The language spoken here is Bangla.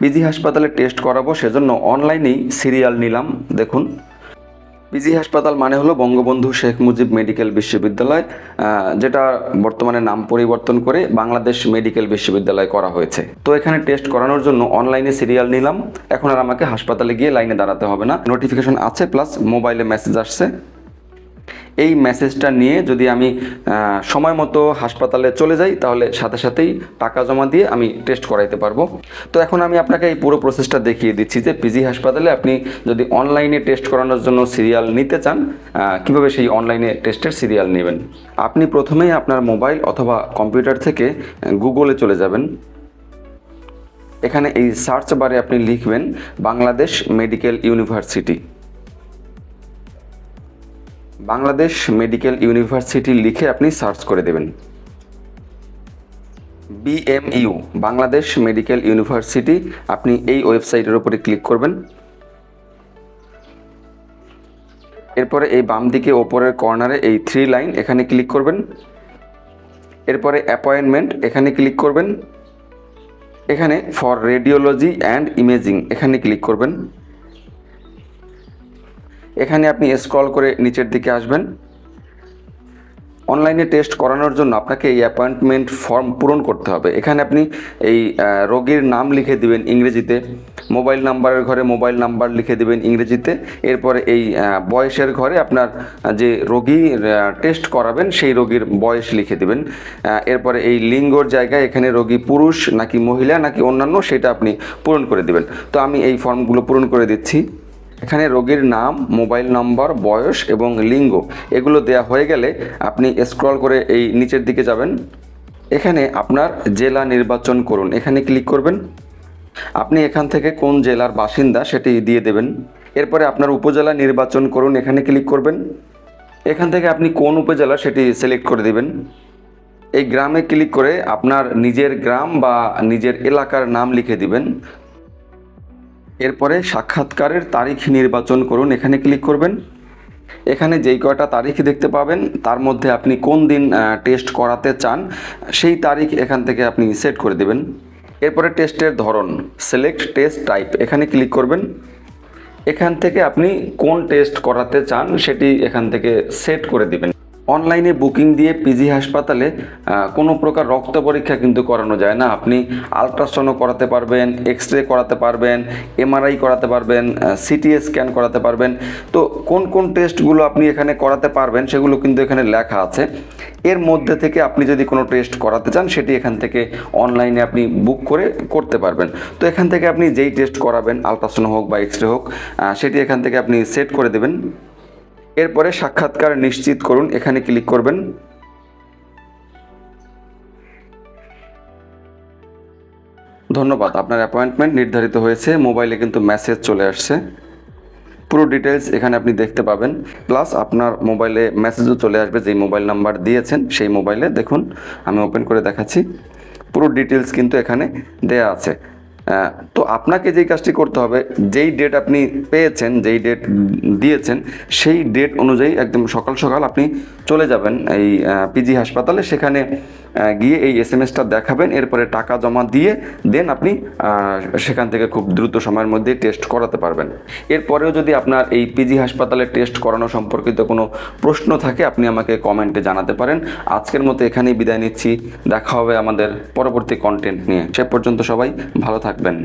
পিজি হাসপাতালে টেস্ট করাবো, সেজন্য অনলাইনেই সিরিয়াল নিলাম, দেখুন। পিজি হাসপাতাল মানে হলো বঙ্গবন্ধু শেখ মুজিব মেডিকেল বিশ্ববিদ্যালয় যেটা বর্তমানে নাম পরিবর্তন করে বাংলাদেশ মেডিকেল বিশ্ববিদ্যালয় করা হয়েছে। তো এখানে টেস্ট করানোর জন্য অনলাইনে সিরিয়াল নিলাম, এখন আর আমাকে হাসপাতালে গিয়ে লাইনে দাঁড়াতে হবে না। নোটিফিকেশন আছে, প্লাস মোবাইলে মেসেজ আসছে। এই মেসেজটা নিয়ে যদি আমি সময় মতো হাসপাতালে চলে যাই, তাহলে সাথে সাথেই টাকা জমা দিয়ে আমি টেস্ট করাইতে পারব। তো এখন আমি আপনাকে এই পুরো প্রসেসটা দেখিয়ে দিচ্ছি যে পিজি হাসপাতালে আপনি যদি অনলাইনে টেস্ট করানোর জন্য সিরিয়াল নিতে চান কীভাবে সেই অনলাইনে টেস্টের সিরিয়াল নেবেন? আপনি প্রথমেই আপনার মোবাইল অথবা কম্পিউটার থেকে গুগলে চলে যাবেন। এখানে এই সার্চ বারে আপনি লিখবেন, Bangladesh medical university Bangladesh medical university লিখে আপনি সার্চ করে দেবেন। বিএমইউ, বাংলাদেশ মেডিকেল ইউনিভার্সিটি, আপনি এই ওয়েবসাইটের উপরে ক্লিক করবেন। এরপরে এই বাম দিকে ওপরের কর্নারে এই থ্রি লাইন, এখানে ক্লিক করবেন। এরপরে অ্যাপয়েন্টমেন্ট, এখানে ক্লিক করবেন। এখানে ফর রেডিওলজি অ্যান্ড ইমেজিং, এখানে ক্লিক করবেন। এখানে আপনি স্ক্রল করে নিচের দিকে আসবেন। অনলাইনে টেস্ট করানোর জন্য আপনাকে এই অ্যাপয়েন্টমেন্ট ফর্ম পূরণ করতে হবে। এখানে আপনি এই রোগীর নাম লিখে দিবেন ইংরেজিতে মোবাইল নাম্বারের ঘরে মোবাইল নাম্বার লিখে দিবেন ইংরেজিতে, এরপরে এই বয়সের ঘরে আপনার যে রোগী টেস্ট করাবেন সেই রোগীর বয়স লিখে দিবেন। এরপরে এই লিঙ্গর জায়গায় এখানে রোগী পুরুষ নাকি মহিলা নাকি অন্যান্য সেটা আপনি পূরণ করে দিবেন। তো আমি এই ফর্মগুলো পূরণ করে দিচ্ছি। এখানে রোগীর নাম, মোবাইল নম্বর, বয়স এবং লিঙ্গ, এগুলো দেয়া হয়ে গেলে আপনি স্ক্রল করে এই নিচের দিকে যাবেন। এখানে আপনার জেলা নির্বাচন করুন। এখানে ক্লিক করবেন। আপনি এখান থেকে কোন জেলার বাসিন্দা সেটি দিয়ে দেবেন। এরপরে আপনার উপজেলা নির্বাচন করুন। এখানে ক্লিক করবেন। এখান থেকে আপনি কোন উপজেলা সেটি সিলেক্ট করে দিবেন। এই গ্রামে ক্লিক করে আপনার নিজের গ্রাম বা নিজের এলাকার নাম লিখে দিবেন। এরপরে সাক্ষাৎকারের তারিখ নির্বাচন করুন। এখানে ক্লিক করবেন। এখানে যেই কয়টা তারিখ দেখতে পাবেন, তার মধ্যে আপনি কোন দিন টেস্ট করাতে চান, সেই তারিখ এখান থেকে আপনি সেট করে দেবেন। এরপরে টেস্টের ধরন সিলেক্ট টেস্ট টাইপ এখানে ক্লিক করবেন। এখান থেকে আপনি কোন টেস্ট করাতে চান, সেটি এখান থেকে সেট করে দিবেন। অনলাইনে বুকিং দিয়ে পিজি হাসপাতালে কোনো প্রকার রক্ত পরীক্ষা কিন্তু করানো যায় না। আপনি আলট্রাসাউন্ডও করাতে পারবেন এক্স রে করাতে পারবেন, এমআরআই করাতে পারবেন সিটি স্ক্যান করাতে পারবেন। তো কোন কোন টেস্টগুলো আপনি এখানে করাতে পারবেন সেগুলো কিন্তু এখানে লেখা আছে। এর মধ্যে থেকে আপনি যদি কোনো টেস্ট করাতে চান, সেটি এখান থেকে অনলাইনে আপনি বুক করে করতে পারবেন। তো এখান থেকে আপনি যেই টেস্ট করাবেন, আলট্রাসাউন্ড হোক বা এক্স রে হোক সেটি এখান থেকে আপনি সেট করে দেবেন। এরপরে সাক্ষাৎকার নিশ্চিত করুন, এখানে ক্লিক করবেন। ধন্যবাদ, আপনার অ্যাপয়েন্টমেন্ট নির্ধারিত হয়েছে মোবাইলে কিন্তু মেসেজ চলে আসছে। পুরো ডিটেলস এখানে আপনি দেখতে পাবেন প্লাস আপনার মোবাইলে মেসেজও চলে আসবে, যেই মোবাইল নাম্বার দিয়েছেন, সেই মোবাইলে দেখুন, আমি ওপেন করে দেখাচ্ছি। পুরো ডিটেলস কিন্তু এখানে দেয়া আছে। তো আপনাকে যেই কাজটি করতে হবে, যেই ডেট আপনি পেয়েছেন, যেই ডেট দিয়েছেন, সেই ডেট অনুযায়ী একদম সকাল সকাল আপনি চলে যাবেন এই পিজি হাসপাতালে। সেখানে গিয়ে এই এস এম এসটা দেখাবেন, এরপরে টাকা জমা দিয়ে দেন আপনি সেখান থেকে খুব দ্রুত সময়ের মধ্যে টেস্ট করাতে পারবেন। এরপরেও যদি আপনার এই পিজি হাসপাতালে টেস্ট করানো সম্পর্কিত কোনো প্রশ্ন থাকে, আপনি আমাকে কমেন্টে জানাতে পারেন। আজকের মতো এখানেই বিদায় নিচ্ছি। দেখা হবে আমাদের পরবর্তী কন্টেন্ট নিয়ে। সে পর্যন্ত সবাই ভালো থাকবেন।